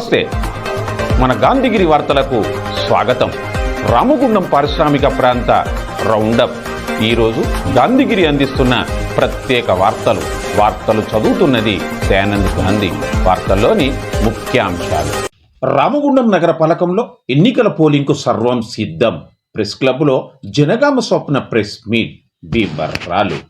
నమస్తే. మన గాంధీగిరి వార్తలకు స్వాగతం. రామగుండం పారిశ్రామిక ప్రాంత రౌండప్. ఈరోజు గాంధీగిరి అందిస్తున్న ప్రత్యేక వార్తలు. వార్తలు చదువుతున్నది దయానంద్ గాంధీ వార్తల్లోని ముఖ్యాంశాలు. రామగుండం నగర పలకంలో ఎన్నికల పోలింగ్కు సర్వం సిద్ధం. ప్రెస్ క్లబ్లో Janagama Swapna press meet. బీబర్రాలు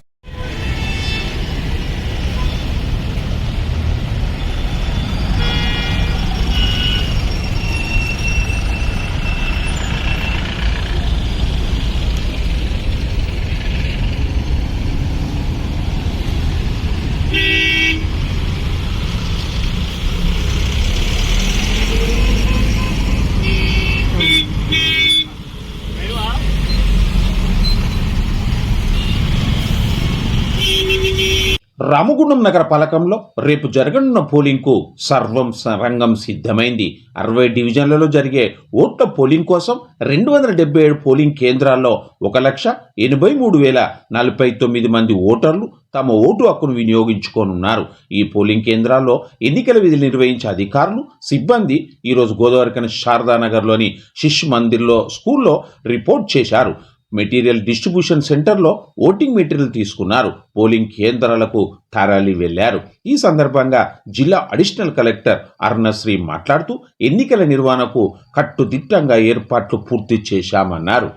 Ramagundam నగర పలకంలో రేపు జరగనున్న పోలింగ్కు సర్వం రంగం సిద్ధమైంది. అరవై డివిజన్లలో జరిగే ఓట్ల పోలింగ్ కోసం రెండు వందల డెబ్బై ఏడు పోలింగ్ కేంద్రాల్లో ఒక లక్ష ఎనభై మూడు వేల నలభై తొమ్మిది మంది ఓటర్లు తమ ఓటు హక్కును వినియోగించుకోనున్నారు. ఈ పోలింగ్ కేంద్రాల్లో ఎన్నికల విధులు నిర్వహించే అధికారులు సిబ్బంది ఈరోజు గోదావరికని శారదానగర్లోని శిశు మందిర్లో స్కూల్లో రిపోర్ట్ చేశారు. మెటీరియల్ డిస్ట్రిబ్యూషన్ సెంటర్లో ఓటింగ్ మెటీరియల్ తీసుకున్నారు. పోలింగ్ కేంద్రాలకు తరలి వెళ్ళారు ఈ సందర్భంగా జిల్లా అడిషనల్ కలెక్టర్ అరుణశ్రీ మాట్లాడుతూ ఎన్నికల నిర్వహణకు కట్టుదిట్టంగా ఏర్పాట్లు పూర్తి చేశామన్నారు.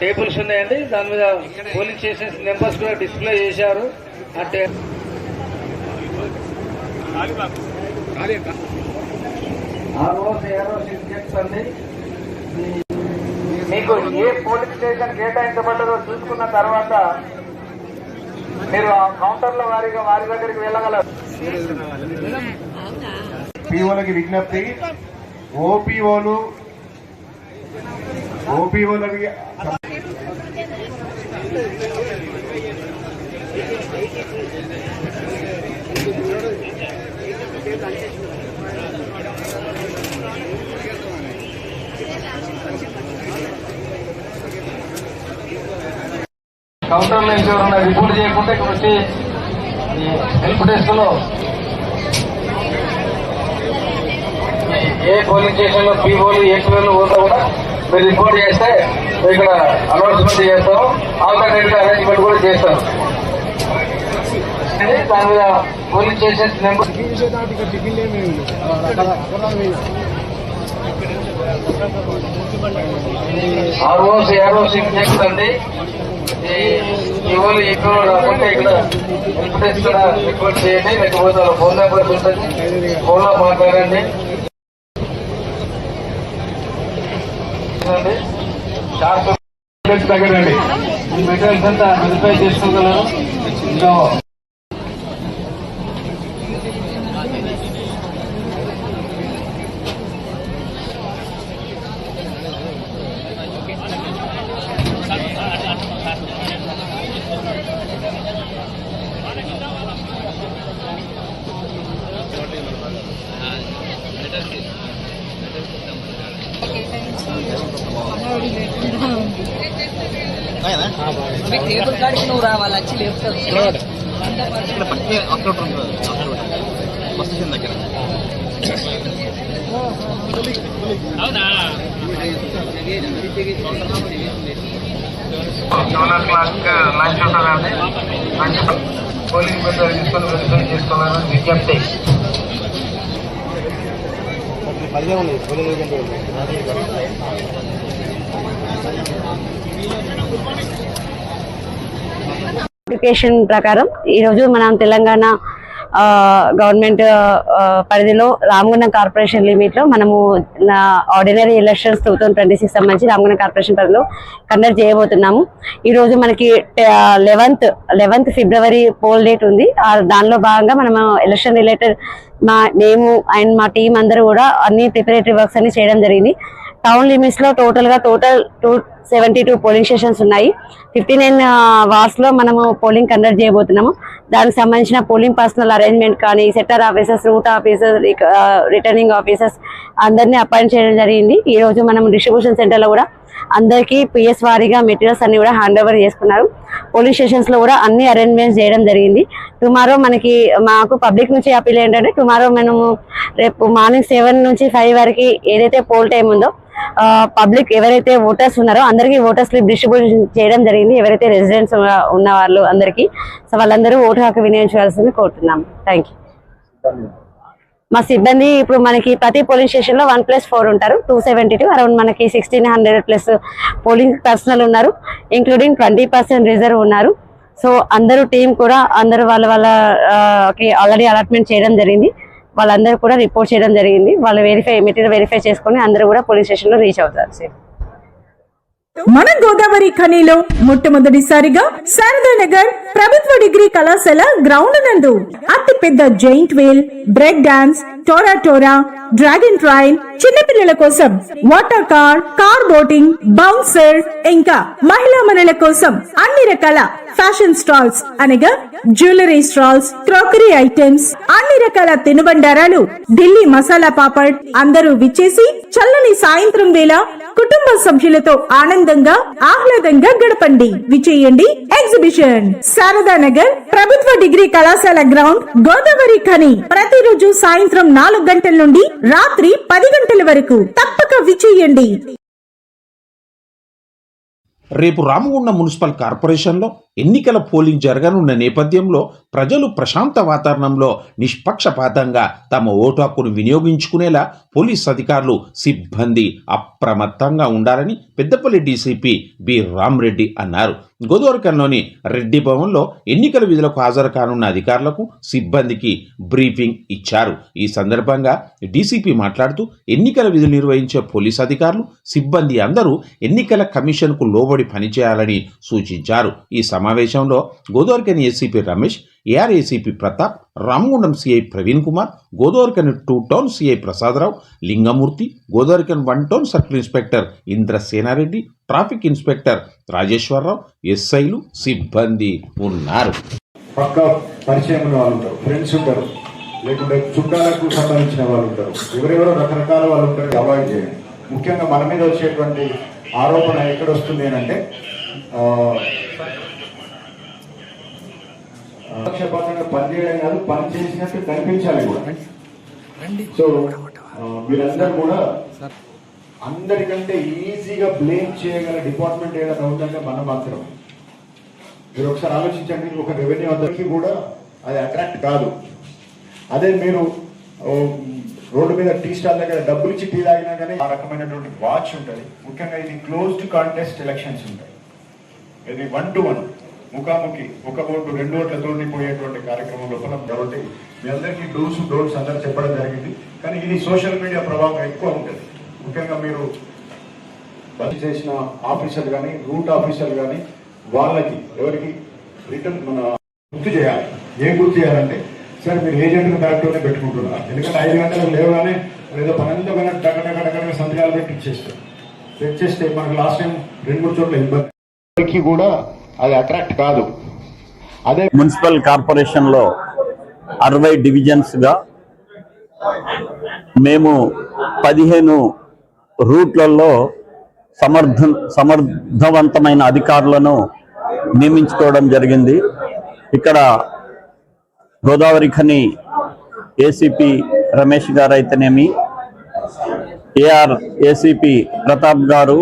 టేబుల్స్ ఉన్నాయండి. దాని మీద పోలింగ్ చేసిన నెంబర్స్ కూడా డిస్ప్లే చేశారు. అంటే ఆ రోజు ఏ రోజు ఇంజెక్ట్స్ అండి మీకు ఏ పోలింగ్ స్టేషన్ కేటాయించబడ్డదో చూసుకున్న తర్వాత మీరు ఆ కౌంటర్ల వారిగా వారి దగ్గరికి వెళ్ళగలరు. పీఓలకి విజ్ఞప్తి. ఓపీఓలు ఓపీఓలకి కౌంటర్లో ఎవరైనా రిపోర్ట్ చేయకుంటే ఇక్కడ వచ్చి హెల్ప్ డెస్క్లో. ఏ పోలింగ్ స్టేషన్లో పీఓలు ఏ పిల్లలు పోతా కూడా మీరు రిపోర్ట్ చేస్తే ఇక్కడ అనౌన్స్మెంట్ చేస్తాం ఆల్టర్నేటివ్ అరేంజ్మెంట్ కూడా చేస్తాం polling station number ROs injects అండి ఇవాళ ఇక్కడ రాకుంటే ఇక్కడ కూడా రిక్వెస్ట్ చేయండి. లేకపోతే వాళ్ళ ఫోన్ నెంబర్స్ ఉంటుంది. ఫోన్లో మాట్లాడండి. షార్ప్. ఈ మెటీరియల్స్ అంతా వెరిఫై చేసుకోగలరు. ఇంకా కాడికి నువ్వు రావాలి వచ్చి లేపుతావు జోనల్ క్లాక్ లంచ్ ఉంటుందండి లంచ్ పోలింగ్ బెటర్ తీసుకొని వెరిఫై చేసుకోవాలని విజ్ఞప్తి నోటిఫికేషన్ ప్రకారం ఈరోజు మనం తెలంగాణ గవర్నమెంట్ పరిధిలో రామగుండం కార్పొరేషన్ లిమిట్లో మనము ordinary elections two thousand twenty six సంబంధించి రామగుండం కార్పొరేషన్ పరిధిలో కండక్ట్ చేయబోతున్నాము. ఈరోజు మనకి eleventh eleventh February poll date ఉంది. దానిలో భాగంగా మనము ఎలక్షన్ రిలేటెడ్ మా మేము అండ్ మా టీం అందరూ కూడా అన్ని ప్రిపరేటరీ వర్క్స్ అన్ని చేయడం జరిగింది. టౌన్ లిమిట్స్లో టోటల్గా total two seventy two polling stations ఉన్నాయి. ఫిఫ్టీ నైన్ వార్స్లో మనము పోలింగ్ కండక్ట్ చేయబోతున్నాము. దానికి సంబంధించిన పోలింగ్ పర్సనల్ అరేంజ్మెంట్ కానీ sector officers route officers returning officers అందరినీ అపాయింట్ చేయడం జరిగింది. ఈ రోజు మనం డిస్ట్రిబ్యూషన్ సెంటర్లో కూడా అందరికీ పిఎస్ వారీగా మెటీరియల్స్ అన్ని కూడా హ్యాండ్ ఓవర్ చేసుకున్నారు. పోలీస్ స్టేషన్స్లో కూడా అన్ని అరేంజ్మెంట్స్ చేయడం జరిగింది. టుమారో మనకి మాకు పబ్లిక్ నుంచి అప్పీల్ ఏంటంటే టుమారో మనము రేపు మార్నింగ్ సెవెన్ నుంచి ఫైవ్ వరకు ఏదైతే పోల్ టైం ఉందో పబ్లిక్ ఎవరైతే ఓటర్స్ ఉన్నారో అందరికీ ఓటర్ స్లిప్ డిస్ట్రిబ్యూషన్ చేయడం జరిగింది. ఎవరైతే రెసిడెంట్స్ ఉన్న వాళ్ళు అందరికీ. సో వాళ్ళందరూ ఓటు హక్కు వినియోగించవలసింది కోరుతున్నాము. థ్యాంక్ యూ మా సిబ్బంది ఇప్పుడు మనకి ప్రతి పోలింగ్ స్టేషన్లో వన్ ప్లస్ ఫోర్ ఉంటారు. టూ సెవెంటీ టూ అరౌండ్ మనకి sixteen hundred plus polling personal ఉన్నారు. ఇంక్లూడింగ్ ట్వంటీ పర్సెంట్ రిజర్వ్ ఉన్నారు. సో అందరూ టీం కూడా అందరూ వాళ్ళ వాళ్ళకి ఆల్రెడీ అలాట్మెంట్ చేయడం జరిగింది. వాళ్ళందరూ కూడా రిపోర్ట్ చేయడం జరిగింది. వాళ్ళు వెరిఫై మెటీరియల్ వెరిఫై చేసుకొని అందరూ కూడా పోలీస్ స్టేషన్లో రీచ్ అవుతారు సార్. మన గోదావరి ఖనిలో మొట్టమొదటిసారిగా శారదానగర్ ప్రభుత్వ డిగ్రీ కళాశాల గ్రౌండ్ నందు అతి పెద్ద giant whale break dance tora tora dragon train చిన్నపిల్లల కోసం water car car boating bouncer ఇంకా మహిళా మనుల కోసం అన్ని రకాల ఫ్యాషన్ స్టాల్స్ అనగా జ్యువెలరీ స్టాల్స్ క్రోకరీ ఐటమ్స్ అన్ని రకాల తినుబండారాలు ఢిల్లీ మసాలా పాపడ్ అందరూ విచ్చేసి చల్లని సాయంత్రం వేళ కుటుంబ సభ్యులతో ఆనందంగా ఆహ్లాదంగా గడపండి. విచేయండి ఎగ్జిబిషన్ శారదా నగర్ ప్రభుత్వ డిగ్రీ కళాశాల గ్రౌండ్ గోదావరి ఖని. ప్రతిరోజు సాయంత్రం నాలుగు గంటల నుండి రాత్రి పది గంటల వరకు తప్పక విచేయండి రేపు రామగుండం మున్సిపల్ కార్పొరేషన్లో ఎన్నికల పోలింగ్ జరగనున్న నేపథ్యంలో ప్రజలు ప్రశాంత వాతావరణంలో నిష్పక్షపాతంగా తమ ఓటు హక్కును వినియోగించుకునేలా పోలీస్ అధికారులు సిబ్బంది అప్రమత్తంగా ఉండాలని పెద్దపల్లి డీసీపీ బి రామ్రెడ్డి అన్నారు. గోదావరికంలోని రెడ్డి భవన్లో ఎన్నికల విధులకు హాజరు కానున్న అధికారులకు సిబ్బందికి బ్రీఫింగ్ ఇచ్చారు. ఈ సందర్భంగా డీసీపీ మాట్లాడుతూ ఎన్నికల విధులు నిర్వహించే పోలీస్ అధికారులు సిబ్బంది అందరూ ఎన్నికల కమిషన్కు లోబడి పనిచేయాలని సూచించారు. ఈ సమావేశంలో Godavarikhani ACP Ramesh AR ACP Pratap Ramagundam CI Praveen Kumar Godavarikhani two town CI Prasadarao Lingamurthy Godavarikhani one town circle inspector Indrasenareddy traffic inspector Rajeshwararao ఎస్ఐలు సిబ్బంది ఉన్నారు. పక్క పరిచయం వాళ్ళు ఉంటారు ఫ్రెండ్స్ ఉంటారు లేకుంటే చుట్టాలకు సంబంధించిన వాళ్ళు ఉంటారు. ఎవరెవరో రకరకాల వాళ్ళు ఉంటారు అవాయిడ్ చేయండి. ముఖ్యంగా మన మీద వచ్చేటువంటి ఆరోపణ ఎక్కడ వస్తుంది అంటే పక్షపాతంగా పనిచేయడం కాదు పని చేసినట్టు కనిపించాలి కూడా. సో మీరందరూ కూడా అందరికంటే ఈజీగా బ్లేమ్ చేయగల డిపార్ట్మెంట్ ఏదైనా ఉందంటే మనం మాత్రం. మీరు ఒకసారి ఆలోచించండి ఒక రెవెన్యూ అందరికీ కూడా అది అట్రాక్ట్ కాదు. అదే మీరు రోడ్డు మీద టీ స్టాల్ దగ్గర డబ్బులు ఇచ్చి టీ తాగినా కానీ ఆ రకమైనటువంటి వాచ్ ఉంటుంది. ముఖ్యంగా ఇది క్లోజ్డ్ కాంటెస్ట్ ఎలక్షన్స్ ఉంటాయి. ఇది వన్ టు వన్ ముఖాముఖి ఒక ఓటు రెండు ఓట్ల పోయేటువంటి కార్యక్రమం లోపల కాబట్టి మీ అందరికీ డోస్ డోన్స్ అందరూ చెప్పడం జరిగింది. కానీ ఇది సోషల్ మీడియా ప్రభావం ఎక్కువ ఉంటుంది. ముఖ్యంగా మీరు బదిలీ చేసిన ఆఫీసర్ కానీ రూట్ ఆఫీసర్ కానీ వాళ్ళకి ఎవరికి రిటర్న్ మన గుర్తు చేయాలి. ఏం గుర్తు చేయాలంటే సరే మీరు ఏజెంట్ కరెక్ట్గానే పెట్టుకుంటున్నారు? ఎందుకంటే ఐదు గంటలకు లేవగానే ఏదో పనంతా కన్నా టక టక టక సంతకాలు పెట్టి ఇచ్చేస్తారు. తెచ్చేస్తే మనకు లాస్ట్ టైం రెండు మూడు చోట్ల ఇబ్బంది. ఎవరికి కూడా అది అట్రాక్ట్ కాదు. అదే మున్సిపల్ కార్పొరేషన్లో అరవై డివిజన్స్గా మేము పదిహేను రూట్లలో సమర్థ సమర్థవంతమైన అధికారులను నియమించుకోవడం జరిగింది. ఇక్కడ గోదావరి ఖని ఏసీపీ రమేష్ గారు అయితేనేమి ఏఆర్ ఏసీపీ ప్రతాప్ గారు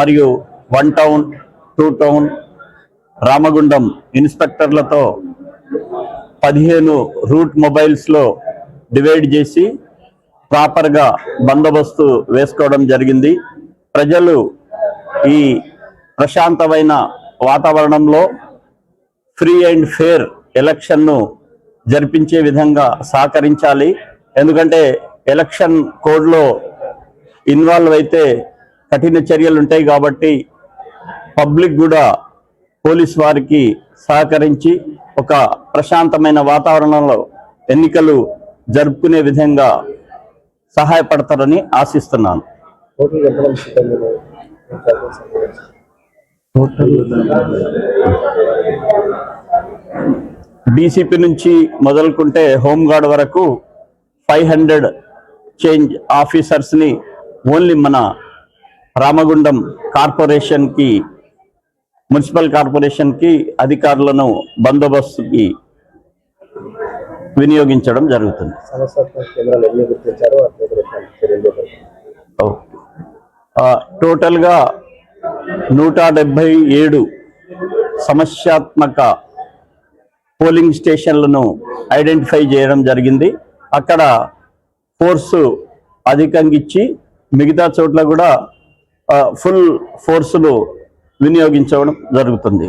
మరియు one town two town Ramagundam ఇన్స్పెక్టర్లతో పదిహేను రూట్ మొబైల్స్లో డివైడ్ చేసి ప్రాపర్గా బందోబస్తు వేసుకోవడం జరిగింది. ప్రజలు ఈ ప్రశాంతమైన వాతావరణంలో ఫ్రీ అండ్ ఫేర్ ఎలక్షన్ను జరిపించే విధంగా సహకరించాలి. ఎందుకంటే ఎలక్షన్ కోడ్లో ఇన్వాల్వ్ అయితే కఠిన చర్యలు ఉంటాయి కాబట్టి పబ్లిక్ కూడా పోలీస్ వారికి సహకరించి ఒక ప్రశాంతమైన వాతావరణంలో ఎన్నికలు జరుపుకునే విధంగా సహాయపడతారని ఆశిస్తున్నాను. డీసీపీ నుంచి మొదలుకుంటే హోంగార్డ్ వరకు ఫైవ్ హండ్రెడ్ చేంజ్ ఆఫీసర్స్ని ఓన్లీ మన రామగుండం కార్పొరేషన్కి మున్సిపల్ కార్పొరేషన్కి అధికారులను బందోబస్తుకి వినియోగించడం జరుగుతుంది. టోటల్గా నూట డెబ్బై ఏడు సమస్యాత్మక పోలింగ్ స్టేషన్లను ఐడెంటిఫై చేయడం జరిగింది. అక్కడ ఫోర్సు అధికంగా ఇచ్చి మిగతా చోట్ల కూడా ఫుల్ ఫోర్సులు వినియోగించడం జరుగుతుంది.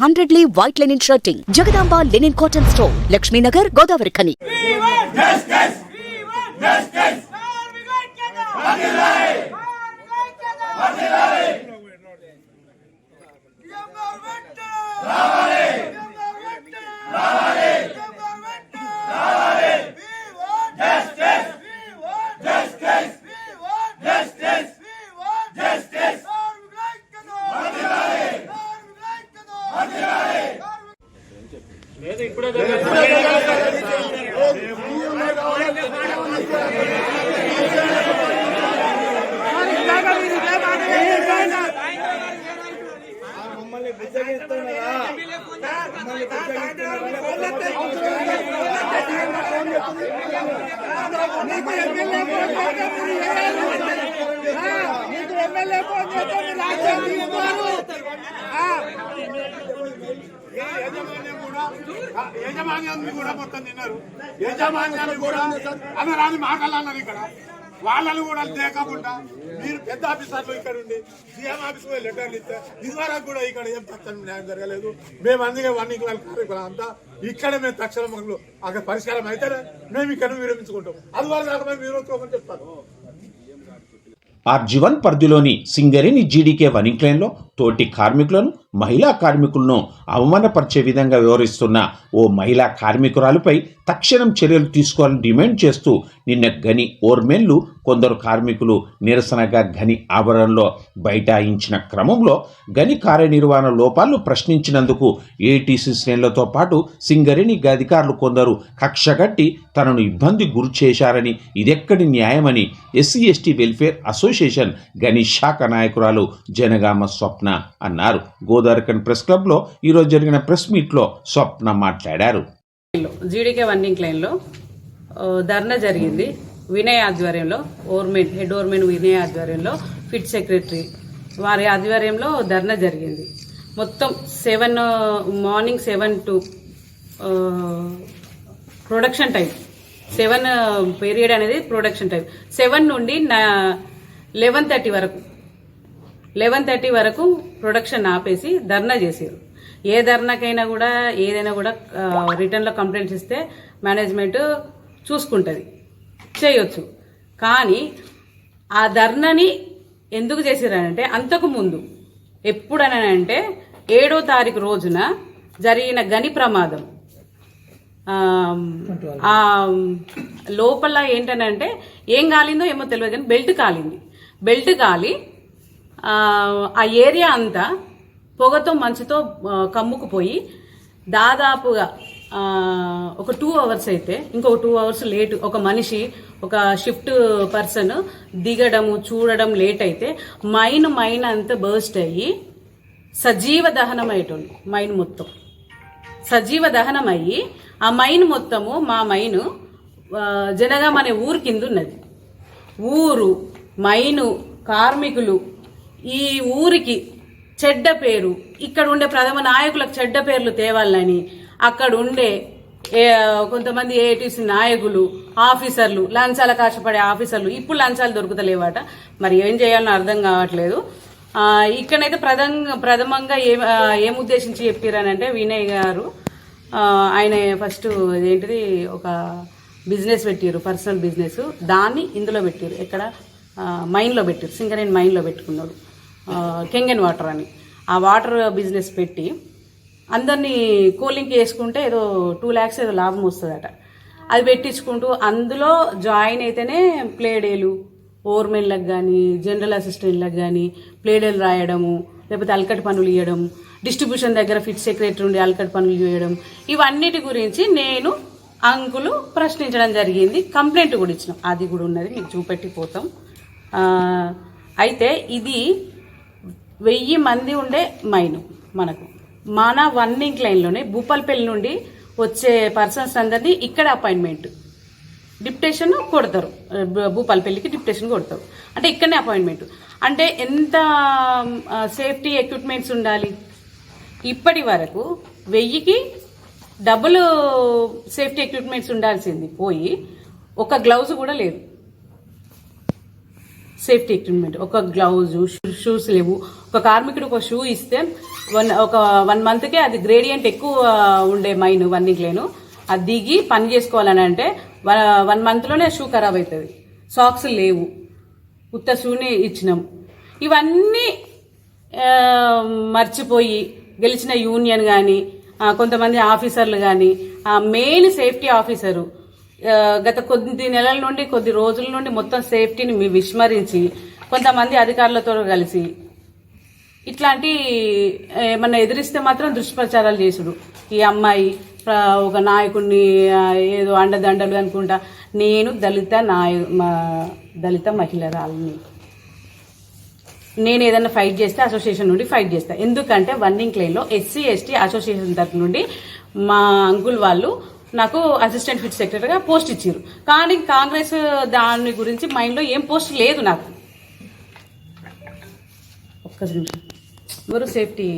హండ్రెడ్లీ white linen shirting Jagadamba linen cotton store Lakshminagar Godavarikhani ಕೂಡ యజమాన్యాన్ని కూడా మొత్తం తిన్నారు. యజమాన్యాన్ని కూడా అన్న రాని మాటలు అన్నారు ఇక్కడ. వాళ్ళని కూడా లేకుండా మీరు పెద్ద ఆఫీసర్లు ఇక్కడ ఉండి సీఎం ఆఫీస్ పోయి లెటర్లు ఇస్తే ఇదివరకు కూడా ఇక్కడ ఏం తక్షణం న్యాయం జరగలేదు. మేము అందుకే వన్ ఈక్వల్ కార్యక్రమం అంతా ఇక్కడ మేము తక్షణ మాకు అక్కడ పరిష్కారం అయితేనే మేము ఇక్కడ విరమించుకుంటాం. అది వరకు దాకా మేము విరోధం చెప్తాను ఆర్జీవన్ పరిధిలోని సింగరేణి జీడీకే వనింగ్ లైన్లో తోటి కార్మికులను మహిళా కార్మికులను అవమానపరిచే విధంగా వ్యవహరిస్తున్న ఓ మహిళా కార్మికురాలుపై తక్షణం చర్యలు తీసుకోవాలని డిమాండ్ చేస్తూ నిన్న గని ఓర్మెన్లు కొందరు కార్మికులు నిరసనగా గని ఆవరణలో బైఠాయించిన క్రమంలో గని కార్యనిర్వహణ లోపాలను ప్రశ్నించినందుకు ఏటీసీ శ్రేణులతో పాటు సింగరేణి అధికారులు కొందరు కక్షగట్టి తనను ఇబ్బంది గురి చేశారని ఇదెక్కడి న్యాయమని ఎస్సీ ఎస్టీ వెల్ఫేర్ అసోసియేషన్ గని శాఖ నాయకురాలు జనగామ స్వప్న అన్నారు. గో గోదావరికన్ ప్రెస్ క్లబ్లో ఈరోజు జరిగిన ప్రెస్ మీట్లో స్వప్న మాట్లాడారు. జీడీకే వన్నింగ్ లైన్లో ధర్నా జరిగింది. వినయ్ ఆధ్వర్యంలో ఓర్మెన్ హెడ్ ఓర్మెన్ వినయ్ ఆధ్వర్యంలో ఫిట్ సెక్రటరీ వారి ఆధ్వర్యంలో ధర్నా జరిగింది. మొత్తం seven morning seven to production time. Seven period అనేది ప్రొడక్షన్ టైం. సెవెన్ నుండి లెవెన్ థర్టీ వరకు లెవెన్ థర్టీ వరకు ప్రొడక్షన్ ఆపేసి ధర్నా చేసారు ఏ ధర్నాకైనా కూడా ఏదైనా కూడా రిటర్న్లో కంప్లైంట్స్ ఇస్తే మేనేజ్మెంట్ చూసుకుంటుంది. చేయొచ్చు. కానీ ఆ ధర్నాని ఎందుకు చేసారనంటే అంతకు ముందు ఎప్పుడనంటే ఏడో తారీఖు రోజున జరిగిన గని ప్రమాదం. ఆ, లోపల ఏంటనంటే ఏం కాలిందో ఏమో తెలియదు కానీ బెల్ట్ కాలింది. బెల్ట్ కాలి ఆ, ఏరియా అంతా పొగతో మంచుతో కమ్ముకుపోయి దాదాపుగా ఒక టూ అవర్స్ అయితే ఇంకొక టూ అవర్స్ లేట్ ఒక మనిషి ఒక షిఫ్ట్ పర్సన్ దిగడము చూడడం లేట్ అయితే మైన్ మైన్ అంతా బర్స్ట్ అయ్యి సజీవ దహనం అయ్యేటోళ్ళు మైన్ మొత్తం. సజీవ దహనం అయ్యి ఆ మైన్ మొత్తము మా మైను ఆ, జనగాం అనే ఊరు కింద ఉన్నది. ఊరు మైను కార్మికులు ఈ ఊరికి చెడ్డ పేరు ఇక్కడ ఉండే ప్రథమ నాయకులకు చెడ్డ పేర్లు తేవాలని అక్కడ ఉండే ఏ, కొంతమంది ఏటీసీ నాయకులు ఆఫీసర్లు లంచాల కాశపడే ఆఫీసర్లు ఇప్పుడు లంచాలు దొరుకుతలేవాట. మరి ఏం చేయాలని అర్థం కావట్లేదు. ఇక్కడైతే ప్రథమ ప్రథమంగా ఏం ఏం ఉద్దేశించి చెప్పారనంటే వినయ్ గారు ఆయన ఫస్ట్ ఏంటిది ఒక బిజినెస్ పెట్టారు పర్సనల్ బిజినెస్. దాన్ని ఇందులో పెట్టారు ఎక్కడ? మైండ్లో పెట్టారు సింగరేణి మైండ్లో పెట్టుకున్నాడు. కెంగన్ వాటర్ అని. ఆ వాటర్ బిజినెస్ పెట్టి అందరినీ కూలింగ్కి వేసుకుంటే ఏదో టూ ల్యాక్స్ ఏదో లాభం వస్తుందట. అది పెట్టించుకుంటూ అందులో జాయిన్ అయితేనే ప్లేడేలు ఓర్మెన్లకు కానీ జనరల్ అసిస్టెంట్లకు కానీ ప్లేడేలు రాయడము లేకపోతే అలకటి పనులు ఇవ్వడం డిస్ట్రిబ్యూషన్ దగ్గర ఫిట్ సెక్రటరీ ఉండి అలకటి పనులు చేయడం ఇవన్నిటి గురించి నేను అంకులు ప్రశ్నించడం జరిగింది. కంప్లైంట్ కూడా ఇచ్చినాం. అది కూడా ఉన్నది మీకు చూపెట్టి పోతాం. అయితే ఇది వెయ్యి మంది ఉండే మైను మనకు. మన వన్నింగ్ లైన్లోనే భూపాల్పల్లి నుండి వచ్చే పర్సన్స్ అందరినీ ఇక్కడ అపాయింట్మెంట్ డిప్టేషన్ కొడతారు. భూపాలపల్లికి డిప్టేషన్ కొడతారు. అంటే ఇక్కడనే అపాయింట్మెంట్ అంటే ఎంత సేఫ్టీ ఎక్విప్మెంట్స్ ఉండాలి? ఇప్పటి వరకు వెయ్యికి డబుల్ సేఫ్టీ ఎక్విప్మెంట్స్ ఉండాల్సింది. పోయి ఒక గ్లౌజ్ కూడా లేదు. సేఫ్టీ ఎక్విప్మెంట్ ఒక గ్లౌజ్ షూస్ లేవు. ఒక కార్మికుడు ఒక షూ ఇస్తే వన్ ఒక వన్ మంత్కే అది గ్రేడియంట్ ఎక్కువ ఉండే మైన్ వన్ లేను అది దిగి పని చేసుకోవాలని అంటే వన్ మంత్లోనే షూ ఖరాబ్ అవుతుంది సాక్స్ లేవు. ఉత్త షూనే ఇచ్చినాం. ఇవన్నీ మర్చిపోయి గెలిచిన యూనియన్ కానీ కొంతమంది ఆఫీసర్లు కానీ మెయిన్ సేఫ్టీ ఆఫీసరు గత కొద్ది నెలల నుండి కొద్ది రోజుల నుండి మొత్తం సేఫ్టీని మీ విస్మరించి కొంతమంది అధికారులతో కలిసి ఇట్లాంటి ఏమన్నా ఎదిరిస్తే మాత్రం దుష్ప్రచారాలు చేసుడు. ఈ అమ్మాయి ఒక నాయకుడిని ఏదో అండదండలు అనుకుంటా. నేను దళిత నాయ మా- దళిత మహిళరాలని. నేను ఏదైనా ఫైట్ చేస్తే అసోసియేషన్ నుండి ఫైట్ చేస్తా. ఎందుకంటే వన్నింగ్ క్లెయిన్లో ఎస్సీ ఎస్టీ అసోసియేషన్ తరఫు నుండి మా అంకుల్ వాళ్ళు నాకు అసిస్టెంట్ ఫిట్ సెక్రటరీగా పోస్ట్ ఇచ్చారు కానీ కాంగ్రెస్ దాని గురించి మైండ్లో ఏం పోస్ట్ లేదు నాకు. ఒక్క నిమిషం. ఎవరు సేఫ్టీ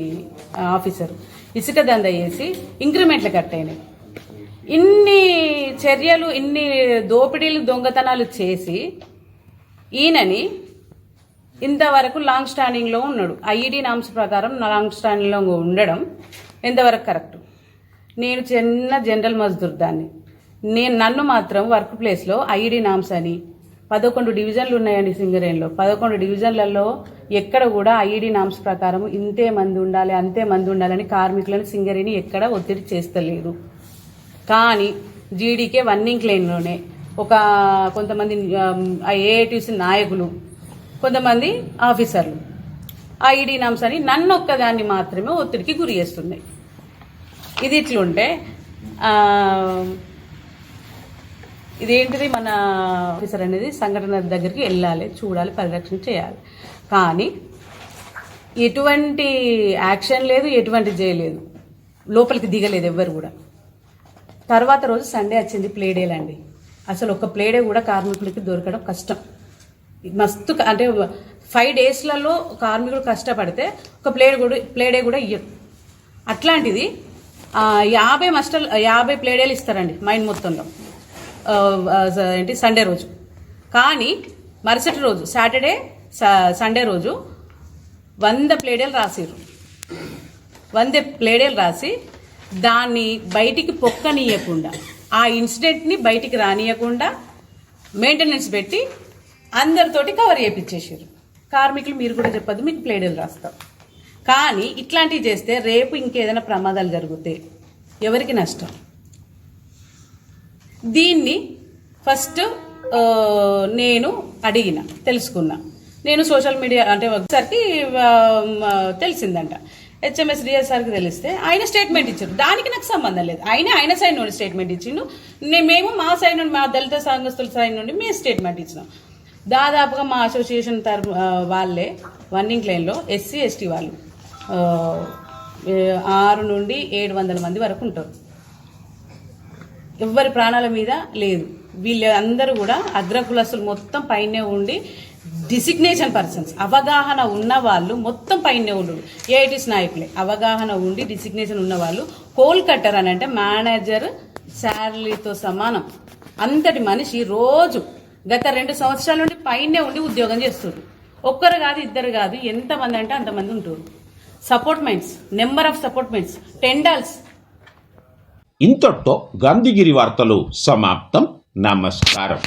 ఆఫీసర్? ఇసుక దంద వేసి ఇంక్రిమెంట్లు కట్ అయినాయి. ఇన్ని చర్యలు ఇన్ని దోపిడీలు దొంగతనాలు చేసి ఈయనని ఇంతవరకు లాంగ్ స్టాండింగ్లో ఉన్నాడు. ఐఈడి నామ్స్ ప్రకారం లాంగ్ స్టాండింగ్లో ఉండడం ఎంతవరకు కరెక్ట్? నేను చిన్న జనరల్ మజ్దూర్ దాన్ని. నేను నన్ను మాత్రం వర్క్ ప్లేస్లో ఐఈడి నామ్స్ అని పదకొండు డివిజన్లు ఉన్నాయండి సింగరేణిలో పదకొండు డివిజన్లలో ఎక్కడ కూడా ఐఈడి నామ్స్ ప్రకారం ఇంతే మంది ఉండాలి అంతే మంది ఉండాలని కార్మికులను సింగరేణి ఎక్కడ ఒత్తిడి చేస్తలేదు. కానీ జీడీకే వన్నింగ్ లైన్లోనే ఒక కొంతమంది ఏఐటీసీ నాయకులు కొంతమంది ఆఫీసర్లు ఐడి నామ్స్ అని నన్ను ఒక్కదాన్ని మాత్రమే ఒత్తిడికి గురి చేస్తున్నాయి. ఇది ఇట్లుంటే ఇదేంటిది మన ఆఫీసర్ అనేది సంఘటన దగ్గరికి వెళ్ళాలి చూడాలి పరిరక్షణ చేయాలి. కానీ ఎటువంటి యాక్షన్ లేదు ఎటువంటి చేయలేదు లోపలికి దిగలేదు ఎవ్వరు కూడా. తర్వాత రోజు సండే వచ్చింది ప్లేడేలండి అసలు ఒక ప్లేడే కూడా కార్మికులకి దొరకడం కష్టం. మస్తు అంటే ఫైవ్ డేస్లలో కార్మికుడు కష్టపడితే ఒక ప్లేడ్ కూడా ప్లేడే కూడా ఇయ్యరు. అట్లాంటిది యాభై మస్టల్ యాభై ప్లేడేలు ఇస్తారండి మైండ్ మొత్తంలో. ఏంటి సండే రోజు. కానీ మరుసటి రోజు సాటర్డే సండే రోజు వంద ప్లేడేలు రాసిర్రు. వంద ప్లేడేలు రాసి దాన్ని బయటికి పొక్కనీయకుండా ఆ ఇన్సిడెంట్ని బయటికి రానియకుండా మెయింటెనెన్స్ పెట్టి అందరితోటి కవర్ చేయించేసారు కార్మికులు మీరు కూడా చెప్పదు మీకు ప్లేడేలు రాస్తాం. కానీ ఇట్లాంటివి చేస్తే రేపు ఇంకేదైనా ప్రమాదాలు జరుగుతాయి ఎవరికి నష్టం? దీన్ని ఫస్ట్ నేను అడిగిన తెలుసుకున్నా. నేను సోషల్ మీడియా అంటే ఒకసారికి తెలిసిందంట. హెచ్ఎంఎస్ డిఎస్ సార్కి తెలిస్తే ఆయన స్టేట్మెంట్ ఇచ్చారు. దానికి నాకు సంబంధం లేదు. ఆయన ఆయన సైడ్ నుండి స్టేట్మెంట్ ఇచ్చిండు. మేము మా సైడ్ నుండి మా దళిత సంఘస్థుల సైడ్ నుండి మేము స్టేట్మెంట్ ఇచ్చినాం. దాదాపుగా మా అసోసియేషన్ తరపు వాళ్ళే వన్నింగ్ లైన్లో ఎస్సీ ఎస్టీ వాళ్ళు ఆరు నుండి ఏడు వందల మంది వరకు ఉంటారు. ఎవ్వరి ప్రాణాల మీద లేదు. వీళ్ళందరూ కూడా అగ్రకులస్తులు మొత్తం పైనే ఉండి డిసిగ్నేషన్ పర్సన్స్. అవగాహన ఉన్న వాళ్ళు మొత్తం పైనే ఉండు ఏఐటీస్ నాయకులే. అవగాహన ఉండి డిసిగ్నేషన్ ఉన్నవాళ్ళు. కోల్ కట్టర్ అని అంటే మేనేజర్ శాలరీతో సమానం. అంతటి మనిషి రోజు గత రెండు సంవత్సరాల నుండి పైనే ఉండి ఉద్యోగం చేస్తుంది ఒక్కరు కాదు ఇద్దరు కాదు ఎంతమంది అంటే అంతమంది ఉంటారు సపోర్ట్మెంట్స్ నెంబర్ ఆఫ్ సపోర్ట్మెంట్స్ టెండల్స్. ఇంతటితో గాంధీగిరి వార్తలు సమాప్తం. నమస్కారం.